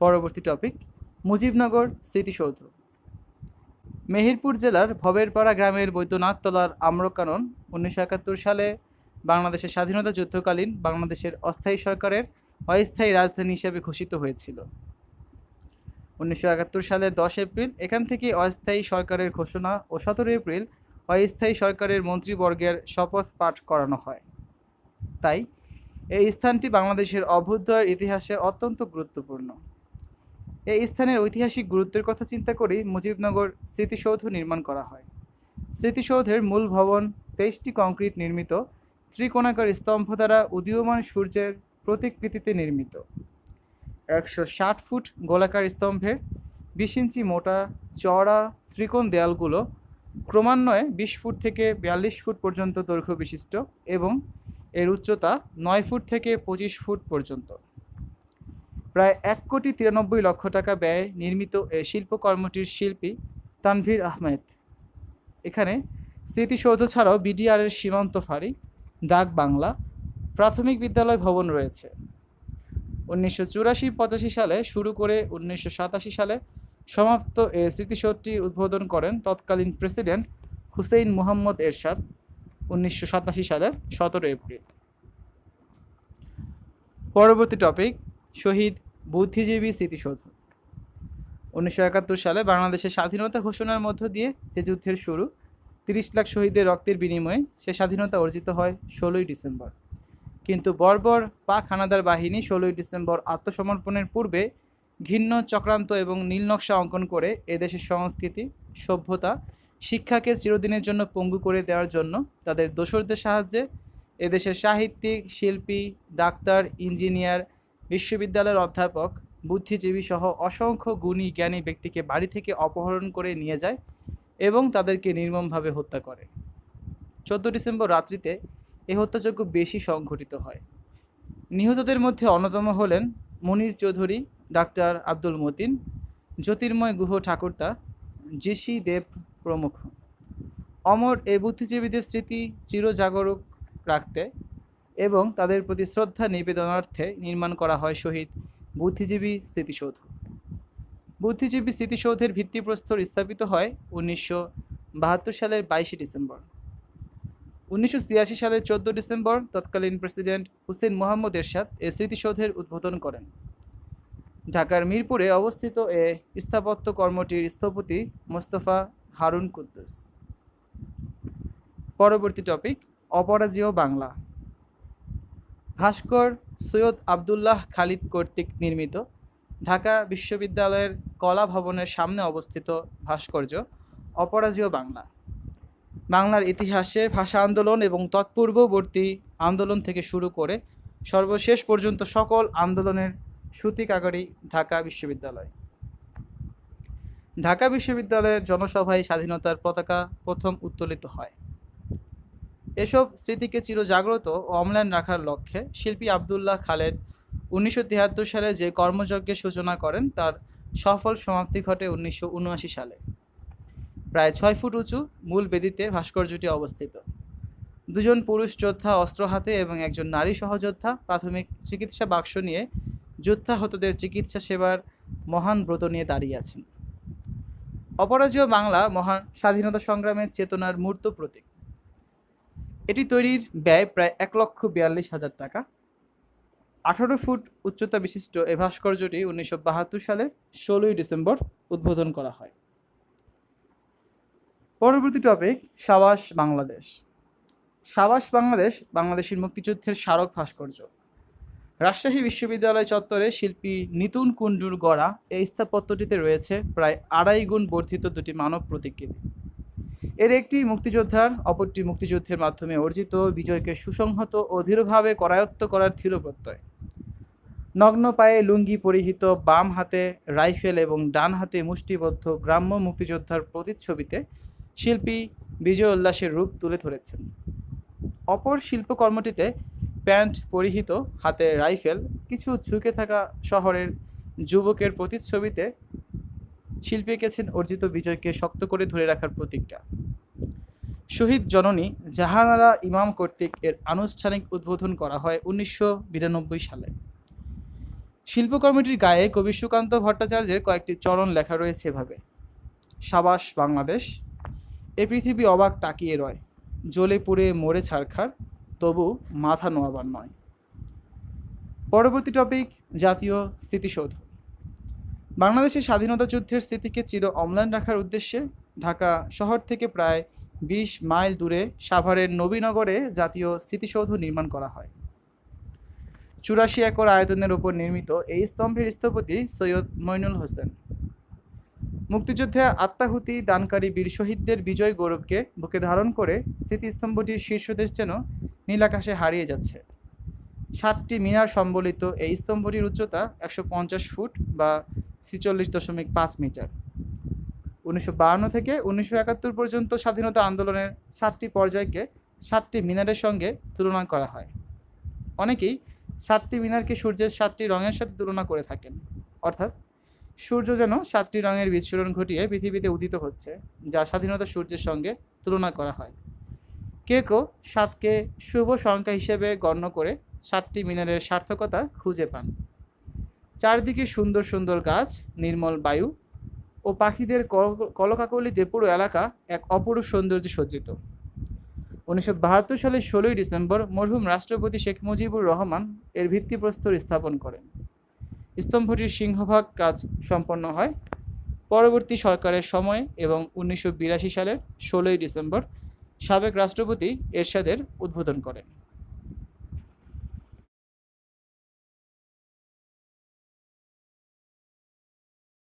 পরবর্তী টপিক মুজিবনগর স্মৃতিসৌধ। মেহেরপুর জেলার ভবেরপাড়া গ্রামের বৈদ্যনাথতলার আম্রকানন উনিশশো একাত্তর সালে বাংলাদেশের স্বাধীনতা যুদ্ধকালীন বাংলাদেশের অস্থায়ী সরকারের অস্থায়ী রাজধানী হিসেবে ঘোষিত হয়েছিল। উনিশশো একাত্তর সালের দশ এপ্রিল, এখান থেকে অস্থায়ী সরকারের ঘোষণা ও সতেরো এপ্রিল অস্থায়ী সরকারের মন্ত্রীবর্গের শপথ পাঠ করানো হয়। তাই, এই স্থানটি বাংলাদেশের অভ্যুদয়ের ইতিহাসে অত্যন্ত গুরুত্বপূর্ণ। এই স্থানের ঐতিহাসিক গুরুত্বের কথা চিন্তা করেই মুজিবনগর স্মৃতিসৌধ নির্মাণ করা হয়। স্মৃতিসৌধের মূল ভবন তেইশটি কংক্রিট নির্মিত, ত্রিকোণাকার স্তম্ভ দ্বারা উদীয়মান সূর্যের প্রতিকৃতিতে নির্মিত। একশো ষাট ফুট গোলাকার স্তম্ভের বিশ ইঞ্চি মোটা চওড়া ত্রিকোণ দেয়ালগুলো ক্রমান্বয়ে বিশ ফুট থেকে বিয়াল্লিশ ফুট পর্যন্ত দৈর্ঘ্য বিশিষ্ট এবং এর উচ্চতা নয় ফুট থেকে পঁচিশ ফুট পর্যন্ত। প্রায় এক কোটি তিরানব্বই লক্ষ টাকা ব্যয়ে নির্মিত এ শিল্পকর্মটির শিল্পী তানভীর আহমেদ। এখানে স্মৃতিসৌধ ছাড়াও বিডিআরের সীমান্ত ফাঁড়ি, ডাক বাংলা, প্রাথমিক বিদ্যালয় ভবন রয়েছে। উনিশশো চুরাশি পঁচাশি সালে শুরু করে উনিশশো সাতাশি সালে সমাপ্ত এ স্মৃতিসৌধটি উদ্বোধন করেন তৎকালীন প্রেসিডেন্ট হুসেইন মুহাম্মদ এরশাদ উনিশশো সাতাশি সালের সতেরো এপ্রিল। পরবর্তী টপিক শহীদ বুদ্ধিজীবী স্মৃতিসৌধ। উনিশশো একাত্তর সালে বাংলাদেশের স্বাধীনতা ঘোষণার মধ্য দিয়ে যে যুদ্ধের শুরু, তিরিশ লাখ শহীদের রক্তের বিনিময়ে সে স্বাধীনতা অর্জিত হয় ষোলোই ডিসেম্বর। কিন্তু বর্বর পাক হানাদার বাহিনী ষোলোই ডিসেম্বর আত্মসমর্পণের পূর্বে ঘিন্ন চক্রান্ত এবং নীলনকশা অঙ্কন করে এদেশের সংস্কৃতি, সভ্যতা, শিক্ষাকে চিরদিনের জন্য পঙ্গু করে দেওয়ার জন্য তাদের দোসরদের সাহায্যে এদেশের সাহিত্যিক, শিল্পী, ডাক্তার, ইঞ্জিনিয়ার বিশ্ববিদ্যালয়ের অধ্যাপক, বুদ্ধিজীবী সহ অসংখ্য গুণী জ্ঞানী ব্যক্তিকে বাড়ি থেকে অপহরণ করে নিয়ে যায় এবং তাদেরকে নির্মমভাবে হত্যা করে। চোদ্দ ডিসেম্বর রাত্রিতে এই হত্যাযজ্ঞ বেশি সংঘটিত হয়। নিহতদের মধ্যে অন্যতম হলেন মনির চৌধুরী, ডাক্তার আব্দুল মতিন, জ্যোতির্ময় গুহ ঠাকুরতা, জিসি দেব প্রমুখ। অমর এই বুদ্ধিজীবীদের স্মৃতি চিরজাগরুক রাখতে এবং তাদের প্রতি শ্রদ্ধা নিবেদনার্থে নির্মাণ করা হয় শহীদ বুদ্ধিজীবী স্মৃতিসৌধ। বুদ্ধিজীবী স্মৃতিসৌধের ভিত্তিপ্রস্তর স্থাপিত হয় উনিশশো বাহাত্তর সালের বাইশে ডিসেম্বর। উনিশশো ছিয়াশি সালের চোদ্দ ডিসেম্বর তৎকালীন প্রেসিডেন্ট হুসেন মোহাম্মদ এরশাদ এ স্মৃতিসৌধের উদ্বোধন করেন। ঢাকার মিরপুরে অবস্থিত এ স্থাপত্য কর্মটির স্থপতি মোস্তফা হারুন কুদ্দুস। পরবর্তী টপিক অপরাজেয় বাংলা। ভাস্কর সৈয়দ আবদুল্লাহ খালিদ কর্তৃক নির্মিত ঢাকা বিশ্ববিদ্যালয়ের কলা ভবনের সামনে অবস্থিত ভাস্কর্য, অপরাজেয় বাংলা। বাংলার ইতিহাসে ভাষা আন্দোলন এবং তৎপূর্ববর্তী আন্দোলন থেকে শুরু করে সর্বশেষ পর্যন্ত সকল আন্দোলনের সূতিকাগারী ঢাকা বিশ্ববিদ্যালয়। ঢাকা বিশ্ববিদ্যালয়ের জনসভায় স্বাধীনতার পতাকা প্রথম উত্তোলিত হয়। এসব স্মৃতিকে চিরজাগ্রত ও অম্লান রাখার লক্ষ্যে শিল্পী আবদুল্লাহ খালেদ উনিশশো তিয়াত্তর সালে যে কর্মযজ্ঞের সূচনা করেন, তার সফল সমাপ্তি ঘটে উনিশশো উনআশি সালে। প্রায় ছয় ফুট উঁচু মূল বেদিতে ভাস্কর্যটি অবস্থিত। দুজন পুরুষ যোদ্ধা অস্ত্র হাতে এবং একজন নারী সহযোদ্ধা প্রাথমিক চিকিৎসা বাক্স নিয়ে যোদ্ধাহতদের চিকিৎসা সেবার মহান ব্রত নিয়ে দাঁড়িয়ে আছেন। অপরাজেয় বাংলা মহান স্বাধীনতা সংগ্রামের চেতনার মূর্ত প্রতীক। এটি তৈরির ব্যয় প্রায় এক লক্ষ বিয়াল্লিশ হাজার টাকা। আঠারো ফুট উচ্চতা বিশিষ্ট এ ভাস্কর্যটি উনিশশো বাহাত্তর সালের ষোলোই ডিসেম্বর উদ্বোধন করা হয়। পরবর্তী টপিক সাবাস বাংলাদেশ। সাবাস বাংলাদেশ বাংলাদেশের মুক্তিযুদ্ধের স্মারক ভাস্কর্য। রাজশাহী বিশ্ববিদ্যালয় চত্বরে শিল্পী নিতুন কুণ্ডুর গড়া এই স্থাপত্যটিতে রয়েছে প্রায় আড়াই গুণ বর্ধিত দুটি মানব প্রতিকৃতি। এর একটি মুক্তিযোদ্ধার, অপরটি মুক্তিযুদ্ধের মাধ্যমে অর্জিত বিজয়কে সুসংহত ও দৃঢ়ভাবে করায়ত্ত করার দৃঢ় প্রত্যয়। নগ্ন পায়ে লুঙ্গি পরিহিত বাম হাতে রাইফেল এবং ডান হাতে মুষ্টিবদ্ধ গ্রাম্য মুক্তিযোদ্ধার প্রতিচ্ছবিতে শিল্পী বিজয় উল্লাসের রূপ তুলে ধরেছেন। অপর শিল্পকর্মটিতে প্যান্ট পরিহিত হাতে রাইফেল, কিছু ঝুঁকে থাকা শহরের যুবকের প্রতিচ্ছবিতে শিল্পী এঁকেছেন অর্জিত বিজয়কে শক্ত করে ধরে রাখার প্রতিজ্ঞা। শহীদ জননী জাহানারা ইমাম কর্তৃক এর আনুষ্ঠানিক উদ্বোধন করা হয় উনিশশো বিরানব্বই সালে। শিল্পকর্মটির গায়ে কবি সুকান্ত ভট্টাচার্যের কয়েকটি চরণ লেখা রয়েছে এভাবে। সাবাস বাংলাদেশ, এ পৃথিবী অবাক তাকিয়ে রয়, জ্বলে পুড়ে মরে ছারখার, তবু মাথা নোয়াবার নয়। পরবর্তী টপিক জাতীয় স্মৃতিসৌধ। বাংলাদেশের স্বাধীনতা যুদ্ধের স্মৃতিকে চির অম্লান রাখার উদ্দেশ্যে ঢাকা শহর থেকে প্রায় বিশ মাইল দূরে সাভারের নবীনগরে জাতীয় স্মৃতিসৌধ নির্মাণ করা হয়। চুরাশি একর আয়তনের উপর নির্মিত এই স্তম্ভের স্থপতি সৈয়দ মইনুল হোসেন। মুক্তিযুদ্ধে আত্মাহুতি দানকারী বীর শহীদদের বিজয় গৌরবকে বুকে ধারণ করে স্মৃতিস্তম্ভটির শীর্ষদেশ যেন নীলাকাশে হারিয়ে যাচ্ছে। সাতটি মিনার সম্বলিত এই স্তম্ভটির উচ্চতা একশো পঞ্চাশ ফুট বা ছিচল্লিশ দশমিক পাঁচ মিটার। উনিশশো থেকে উনিশশো একাত্তর পর্যন্ত স্বাধীনতা আন্দোলনের সাতটি পর্যায়কে সাতটি মিনারের সঙ্গে তুলনা করা হয়। অনেকেই সাতটি মিনারকে সূর্যের সাতটি রঙের সাথে তুলনা করে থাকেন। অর্থাৎ সূর্য যেন সাতটি রঙের বিস্ফোরণ ঘটিয়ে পৃথিবীতে উদিত হচ্ছে, যা স্বাধীনতা সূর্যের সঙ্গে তুলনা করা হয়। কেউ কেউ সাতকে শুভ সংখ্যা হিসেবে গণ্য করে সাতটি মিনারের সার্থকতা খুঁজে পান। চারদিকে সুন্দর সুন্দর গাছ, নির্মল বায়ু ও পাখিদের কল- কলকাকলিতে পুরো এলাকা এক অপরূপ সৌন্দর্যে সজ্জিত। উনিশশো বাহাত্তর সালের ষোলোই ডিসেম্বর মরহুম রাষ্ট্রপতি শেখ মুজিবুর রহমান এর ভিত্তিপ্রস্তর স্থাপন করেন। স্তম্ভটির সিংহভাগ কাজ সম্পন্ন হয়। পরবর্তী সরকারের সময় এবং উনিশশো বিরাশি সালের ষোলোই ডিসেম্বর সাবেক রাষ্ট্রপতি এরশাদের উদ্বোধন করেন।